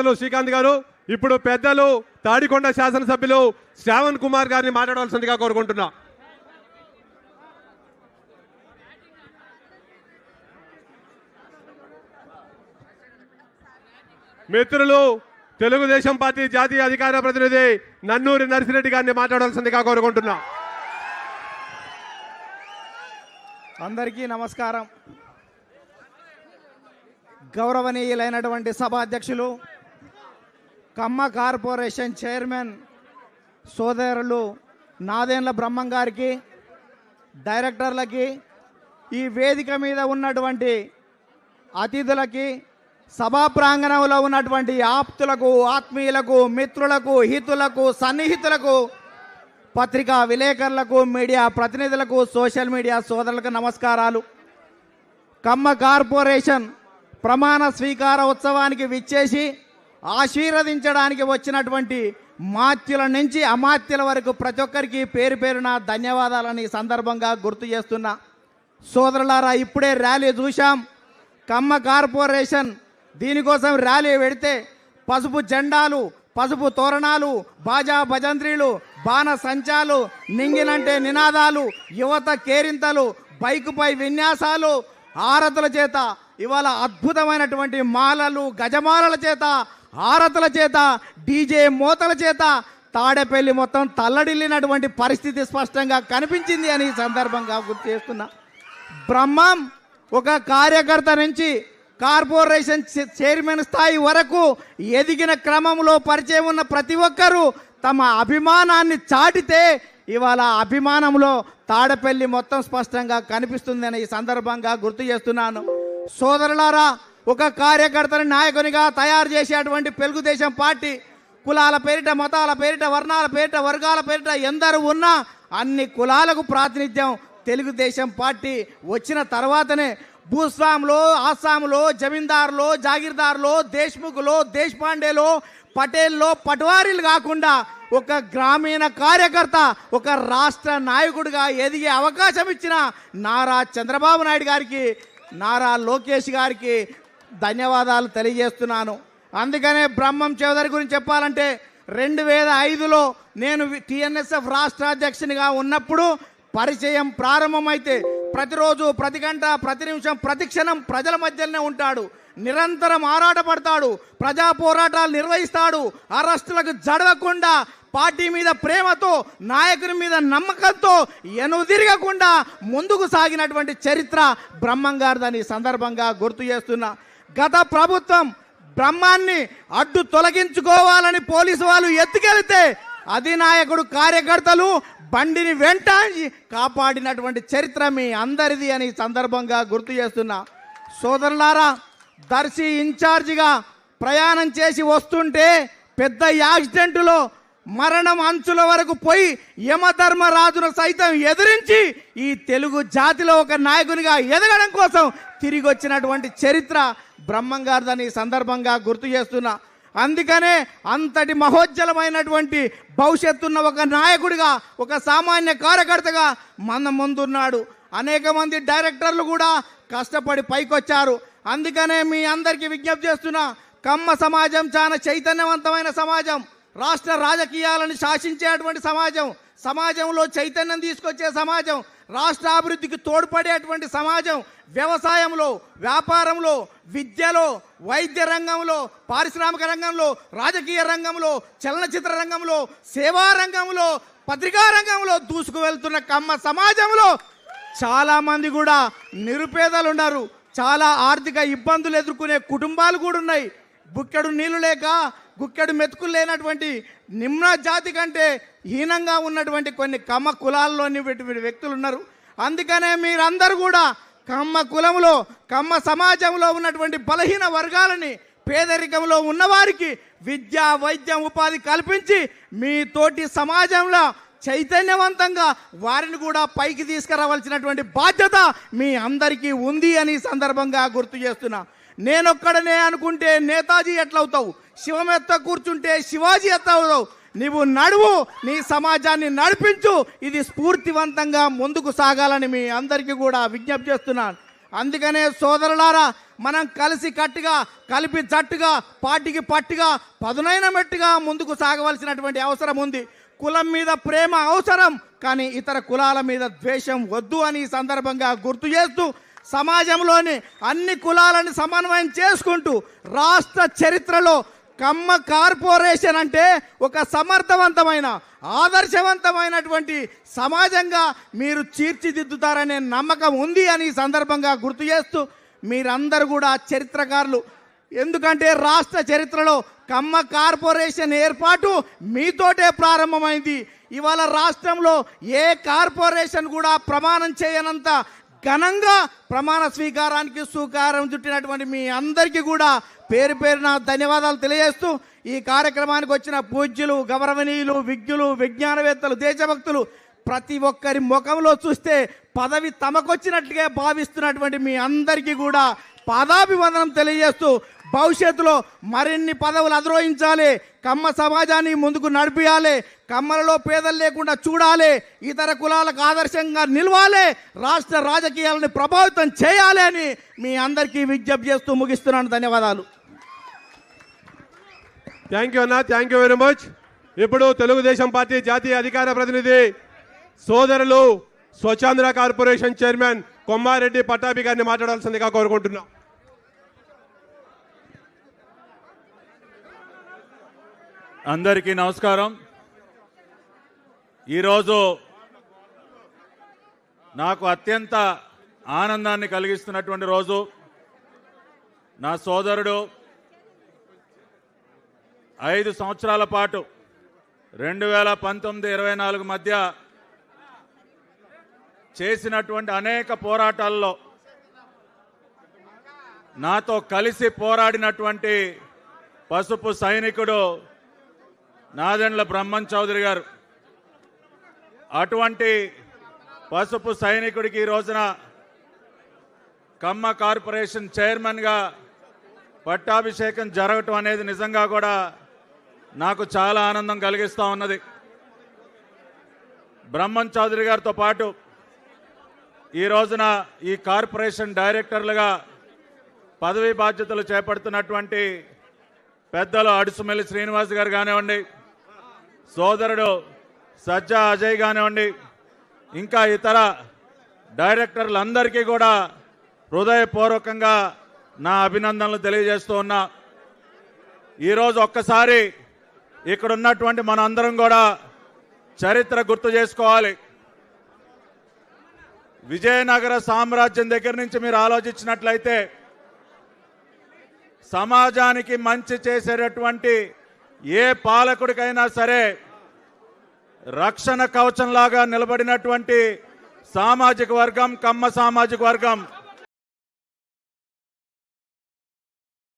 దాతలు శ్రీకాంత్ గారు ఇప్పుడు పెద్దలు తాడికొండ శాసనసభ్యులు శ్రావణ్ కుమార్ గారిని మాట్లాడవలసిందిగా కోరుకుంటున్నా. మిత్రులు తెలుగుదేశం పార్టీ జాతీయ అధికార ప్రతినిధి నన్నూరి నర్సిరెడ్డి గారిని మాట్లాడాల్సిందిగా కోరుకుంటున్నా. అందరికీ నమస్కారం. గౌరవనీయులైనటువంటి సభాధ్యక్షులు కమ్మ కార్పొరేషన్ చైర్మన్ సోదరులు నాదేండ్ల బ్రహ్మం గారికి డైరెక్టర్లకి ఈ వేదిక మీద ఉన్నటువంటి అతిథులకి సభా ప్రాంగణంలో ఉన్నటువంటి ఆప్తులకు ఆత్మీయులకు మిత్రులకు హితులకు సన్నిహితులకు పత్రికా విలేకరులకు మీడియా ప్రతినిధులకు సోషల్ మీడియా సోదరులకు నమస్కారాలు. కమ్మ కార్పొరేషన్ ప్రమాణ స్వీకార ఉత్సవానికి విచ్చేసి ఆశీర్వదించడానికి వచ్చినటువంటి మాత్యుల నుంచి అమాత్యుల వరకు ప్రతి ఒక్కరికి పేరు పేరున ధన్యవాదాలని సందర్భంగా గుర్తు చేస్తున్నా. సోదరులారా ఇప్పుడే ర్యాలీ చూశాం. కమ్మ కార్పొరేషన్ దీనికోసం ర్యాలీ పెడితే పసుపు జెండాలు పసుపు తోరణాలు బాజా భజంత్రీలు బాణ సంచాలు నింగినంటే నినాదాలు యువత కేరింతలు బైకుపై విన్యాసాలు ఆరతుల చేత ఇవాళ అద్భుతమైనటువంటి మాలలు గజమాలల చేత ఆరతల చేత డీజే మోతల చేత తాడేపల్లి మొత్తం తల్లడిల్లినటువంటి పరిస్థితి స్పష్టంగా కనిపించింది అని ఈ సందర్భంగా గుర్తు చేస్తున్నా. బ్రహ్మం ఒక కార్యకర్త నుంచి కార్పొరేషన్ చైర్మన్ స్థాయి వరకు ఎదిగిన క్రమంలో పరిచయం ఉన్న ప్రతి ఒక్కరూ తమ అభిమానాన్ని చాటితే ఇవాళ అభిమానంలో తాడపల్లి మొత్తం స్పష్టంగా కనిపిస్తుందని ఈ సందర్భంగా గుర్తు చేస్తున్నాను. సోదరులారా ఒక కార్యకర్తని నాయకునిగా తయారు చేసేటువంటి తెలుగుదేశం పార్టీ కులాల పేరిట మతాల పేరిట వర్ణాల పేరిట వర్గాల పేరిట ఎందరు ఉన్నా అన్ని కులాలకు ప్రాతినిధ్యం తెలుగుదేశం పార్టీ వచ్చిన తర్వాతనే భూస్వాములో ఆసాములో జమీందారులో జాగీర్దారులో దేశ్ముఖులో దేశపాండేలో పటేల్లో పటవారీలు కాకుండా ఒక గ్రామీణ కార్యకర్త ఒక రాష్ట్ర నాయకుడిగా ఎదిగే అవకాశం ఇచ్చిన నారా చంద్రబాబు నాయుడు గారికి నారా లోకేష్ గారికి ధన్యవాదాలు తెలియజేస్తున్నాను. అందుకనే బ్రహ్మం చౌదరి గురించి చెప్పాలంటే రెండు వేల ఐదులో నేను టిఎన్ఎస్ఎఫ్ రాష్ట్ర అధ్యక్షునిగా ఉన్నప్పుడు పరిచయం ప్రారంభమైతే ప్రతిరోజు ప్రతి గంట ప్రతి నిమిషం ప్రతి క్షణం ప్రజల మధ్యలోనే ఉంటాడు. నిరంతరం ఆరాటపడతాడు. ప్రజా పోరాటాలు నిర్వహిస్తాడు. అరెస్టులకు జడవకుండా పార్టీ మీద ప్రేమతో నాయకుని మీద నమ్మకంతో ఎనుదిరగకుండా ముందుకు సాగినటువంటి చరిత్ర బ్రహ్మం గారిదని సందర్భంగా గుర్తు చేస్తున్నా. గత ప్రభుత్వం బ్రహ్మాన్ని అడ్డు తొలగించుకోవాలని పోలీసు వాళ్ళు ఎత్తుకెళ్తే అధినాయకుడు కార్యకర్తలు బండిని వెంటాడి కాపాడినటువంటి చరిత్ర మీ అందరిది అని సందర్భంగా గుర్తు చేస్తున్నా. సోదరులారా దర్శి ఇన్ఛార్జిగా ప్రయాణం చేసి వస్తుంటే పెద్ద యాక్సిడెంటులో మరణం అంచుల వరకు పోయి యమధర్మరాజును సైతం ఎదిరించి ఈ తెలుగు జాతిలో ఒక నాయకునిగా ఎదగడం కోసం తిరిగి వచ్చినటువంటి చరిత్ర బ్రహ్మంగారు దాన్ని సందర్భంగా గుర్తు చేస్తున్నా. అందుకనే అంతటి మహోజ్వలమైనటువంటి భవిష్యత్తున్న ఒక నాయకుడిగా ఒక సామాన్య కార్యకర్తగా మన ముందున్నాడు. అనేక మంది డైరెక్టర్లు కూడా కష్టపడి పైకొచ్చారు. అందుకనే మీ అందరికీ విజ్ఞప్తి చేస్తున్నా కమ్మ సమాజం చాలా చైతన్యవంతమైన సమాజం. రాష్ట్ర రాజకీయాలను శాసించేటువంటి సమాజం సమాజంలో చైతన్యం తీసుకొచ్చే సమాజం రాష్ట్ర అభివృద్ధికి తోడ్పడేటువంటి సమాజం వ్యవసాయంలో వ్యాపారంలో విద్యలో వైద్య రంగంలో పారిశ్రామిక రంగంలో రాజకీయ రంగంలో చలనచిత్ర రంగంలో సేవా రంగంలో పత్రికా రంగంలో దూసుకు వెళ్తున్న కమ్మ సమాజంలో చాలామంది కూడా నిరుపేదలు ఉన్నారు చాలా ఆర్థిక ఇబ్బందులు ఎదుర్కొనే కుటుంబాలు కూడా ఉన్నాయి. బుక్కెడు నీళ్ళు లేక గుక్కెడు మెతుకులు లేనటువంటి నిమ్న జాతి కంటే హీనంగా ఉన్నటువంటి కొన్ని కమ్మ కులాల్లోని వ్యక్తులు ఉన్నారు. అందుకనే మీరందరూ కూడా కమ్మ కులంలో కమ్మ సమాజంలో ఉన్నటువంటి బలహీన వర్గాలని పేదరికంలో ఉన్నవారికి విద్య వైద్యం ఉపాధి కల్పించి మీ తోటి సమాజంలో చైతన్యవంతంగా వారిని కూడా పైకి తీసుకురావాల్సినటువంటి బాధ్యత మీ అందరికీ ఉంది అని సందర్భంగా గుర్తు చేస్తున్నా. నేనొక్కడనే అనుకుంటే నేతాజీ ఎట్లవుతావు? శివం ఎత్త కూర్చుంటే శివాజీ ఎత్త అవుతావు నీవు నడువు నీ సమాజాన్ని నడిపించు. ఇది స్ఫూర్తివంతంగా ముందుకు సాగాలని మీ అందరికీ కూడా విజ్ఞప్తి చేస్తున్నాను. అందుకనే సోదరులారా మనం కలిసి కట్టుగా కలిపి జట్టుగా పార్టీకి పట్టుగా పదునైన మెట్టుగా ముందుకు సాగవలసినటువంటి అవసరం ఉంది. కులం మీద ప్రేమ అవసరం కానీ ఇతర కులాల మీద ద్వేషం వద్దు అని ఈ సందర్భంగా గుర్తు చేస్తూ సమాజంలోని అన్ని కులాలను సమన్వయం చేసుకుంటూ రాష్ట్ర చరిత్రలో కమ్మ కార్పొరేషన్ అంటే ఒక సమర్థవంతమైన ఆదర్శవంతమైనటువంటి సమాజంగా మీరు తీర్చిదిద్దుతారనే నమ్మకం ఉంది అని సందర్భంగా గుర్తు చేస్తూ మీరందరూ కూడా చరిత్రకారులు. ఎందుకంటే రాష్ట్ర చరిత్రలో కమ్మ కార్పొరేషన్ ఏర్పాటు మీతోటే ప్రారంభమైంది. ఇవాళ రాష్ట్రంలో ఏ కార్పొరేషన్ కూడా ప్రమాణం చేయనంత ఘనంగా ప్రమాణ స్వీకారానికి సుకారం చుట్టినటువంటి మీ అందరికీ కూడా పేరు పేరున ధన్యవాదాలు తెలియజేస్తూ ఈ కార్యక్రమానికి వచ్చిన పూజ్యులు గౌరవనీయులు విజ్ఞులు విజ్ఞానవేత్తలు దేశభక్తులు ప్రతి ఒక్కరి ముఖంలో చూస్తే పదవి తమకొచ్చినట్లుగా భావిస్తున్నటువంటి మీ అందరికీ కూడా పాదాభివందనం తెలియజేస్తూ భవిష్యత్తులో మరిన్ని పదవులు అధిరోహించాలి కమ్మ సమాజాన్ని ముందుకు నడిపియాలి కమ్మలలో పేదలు లేకుండా చూడాలి ఇతర కులాలకు ఆదర్శంగా నిలవాలి రాష్ట్ర రాజకీయాలను ప్రభావితం చేయాలి అని మీ అందరికీ విజ్ఞప్తి చేస్తూ ముగిస్తున్నాను. ధన్యవాదాలు. థ్యాంక్ యూ అన్న. థ్యాంక్ యూ వెరీ మచ్ ఇప్పుడు తెలుగుదేశం పార్టీ జాతీయ అధికార ప్రతినిధి సోదరులు స్వచ్ఛాంధ్ర కార్పొరేషన్ చైర్మన్ కొమ్మారెడ్డి పట్టాభి గారిని మాట్లాడాల్సిందిగా కోరుకుంటున్నాం. అందరికీ నమస్కారం. ఈరోజు నాకు అత్యంత ఆనందాన్ని కలిగిస్తున్నటువంటి రోజు. నా సోదరుడు ఐదు సంవత్సరాల పాటు రెండు వేల పంతొమ్మిది ఇరవై నాలుగు మధ్య చేసినటువంటి అనేక పోరాటాల్లో నాతో కలిసి పోరాడినటువంటి పసుపు సైనికుడు నాదెండ్ల బ్రహ్మన్ చౌదరి గారు. అటువంటి పసుపు సైనికుడికి ఈ రోజున కమ్మ కార్పొరేషన్ చైర్మన్గా పట్టాభిషేకం జరగటం అనేది నిజంగా కూడా నాకు చాలా ఆనందం కలిగిస్తూ ఉన్నది. బ్రహ్మన్ చౌదరి గారితో పాటు ఈ రోజున ఈ కార్పొరేషన్ డైరెక్టర్లుగా పదవీ బాధ్యతలు చేపడుతున్నటువంటి పెద్దలు అడుసుమెల్లి శ్రీనివాస్ గారు కానివ్వండి సోదరుడు సజ్జా అజయ్ కానివ్వండి ఇంకా ఇతర డైరెక్టర్లందరికీ కూడా హృదయపూర్వకంగా నా అభినందనలు తెలియజేస్తూ ఉన్నా. ఈరోజు ఒక్కసారి ఇక్కడ ఉన్నటువంటి మనందరం కూడా చరిత్ర గుర్తు చేసుకోవాలి. విజయనగర సామ్రాజ్యం దగ్గర నుంచి మీరు ఆలోచించినట్లయితే సమాజానికి మంచి చేసేటటువంటి ఏ పాలకుడికైనా సరే రక్షణ కవచంలాగా నిలబడినటువంటి సామాజిక వర్గం కమ్మ సామాజిక వర్గం